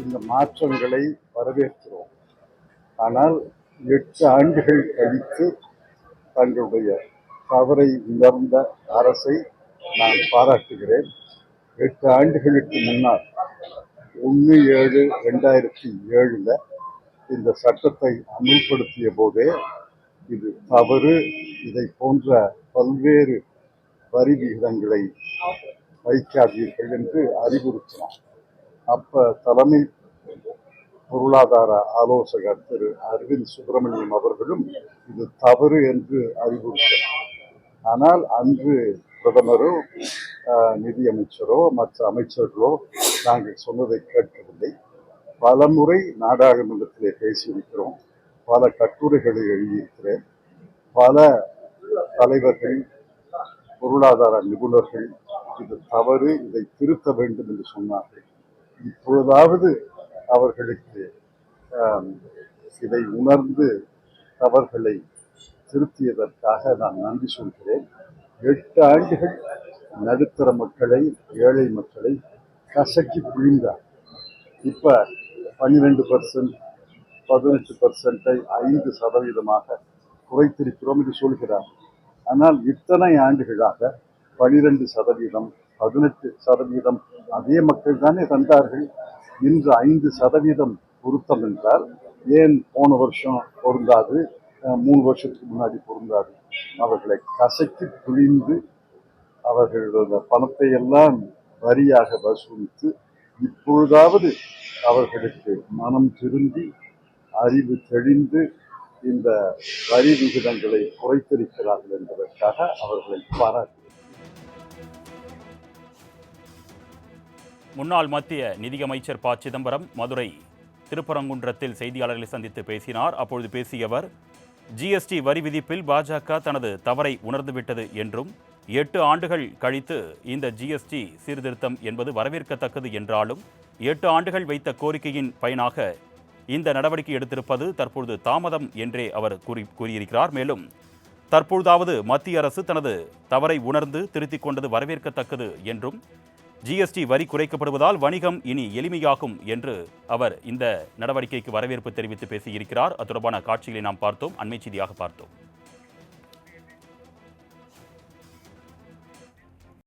இந்த மாற்றங்களை வரவேற்கிறோம். ஆனால் எட்டு ஆண்டுகள் கழித்து தங்களுடைய தவறை உணர்ந்த அரசை நான் பாராட்டுகிறேன். எட்டு ஆண்டுகளுக்கு முன்னால் ஒன்று ஏழு ரெண்டாயிரத்தி ஏழில் இந்த சட்டத்தை அமுல்படுத்திய போதே இது தவறு. இதை போன்ற பல்வேறு வரி விகிதங்களை வைக்காதீர்கள் என்று அறிவுறுத்தினார் அப்போ தலைமை பொருளாதார ஆலோசகர் திரு அரவிந்த் சுப்பிரமணியம் அவர்களும் இது தவறு என்று அறிவுறுத்தினார். ஆனால் அன்று பிரதமரோ நிதியமைச்சரோ மற்ற அமைச்சர்களோ நாங்கள் சொன்னதை கேட்கவில்லை. பல முறை நாடாளுமன்றத்திலே பேசியிருக்கிறோம். பல கட்டுரைகளை எழுதியிருக்கிறேன். பல தலைவர்கள் பொருளாதார நிபுணர்கள் இது தவறு இதை திருத்த வேண்டும் என்று சொன்னார்கள். இப்பொழுதாவது அவர்களுக்கு இதை உணர்ந்து அவர்களை திருத்தியதற்காக நான் நன்றி சொல்கிறேன். எட்டு ஆண்டுகள் நடுத்தர மக்களை ஏழை மக்களை கசக்கி புழிந்தார். இப்போ பன்னிரெண்டு பர்சன்ட் பதினெட்டு பர்சன்ட்டை ஐந்து சதவீதமாக குறைத்திருக்கிறோம் என்று சொல்கிறார். ஆனால் இத்தனை ஆண்டுகளாக பனிரெண்டு சதவீதம் பதினெட்டு சதவீதம். அதே மக்கள் தானே தந்தார்கள் இன்று ஐந்து சதவீதம் பொருத்தம் என்றால் ஏன் போன வருஷம் பொருந்தாது மூணு வருஷத்துக்கு முன்னாடி பொருந்தாது? அவர்களை கசக்கி துளிந்து அவர்களோட பணத்தை எல்லாம் வரியாக வசூலித்து இப்பொழுதாவது அவர்களுக்கு மனம் திருந்தி அறிவு தெளிந்து இந்த வரி விகிதங்களை குறைத்திருக்கிறார்கள் என்பதற்காக அவர்களை பாராட்டு முன்னாள் மத்திய நிதியமைச்சர் ப. சிதம்பரம் மதுரை திருப்பரங்குன்றத்தில் செய்தியாளர்களை சந்தித்து பேசினார். அப்பொழுது பேசிய அவர் ஜிஎஸ்டி வரி விதிப்பில் பாஜக தனது தவறை உணர்ந்துவிட்டது என்றும் எட்டு ஆண்டுகள் கழித்து இந்த ஜிஎஸ்டி சீர்திருத்தம் என்பது வரவேற்கத்தக்கது என்றாலும் எட்டு ஆண்டுகள் வைத்த கோரிக்கையின் பயனாக இந்த நடவடிக்கை எடுத்திருப்பது தற்பொழுது தாமதம் என்றே அவர் கூறி கூறியிருக்கிறார். மேலும் தற்பொழுதாவது மத்திய அரசு தனது தவறை உணர்ந்து திருத்திக் கொண்டது வரவேற்கத்தக்கது என்றும் ஜிஎஸ்டி வரி குறைக்கப்படுவதால் வணிகம் இனி எளிமையாகும் என்று அவர் இந்த நடவடிக்கைக்கு வரவேற்பு தெரிவித்து பேசியிருக்கிறார். அது தொடர்பான காட்சிகளை நாம் பார்த்தோம். அண்மை செய்தியாக பார்த்தோம்.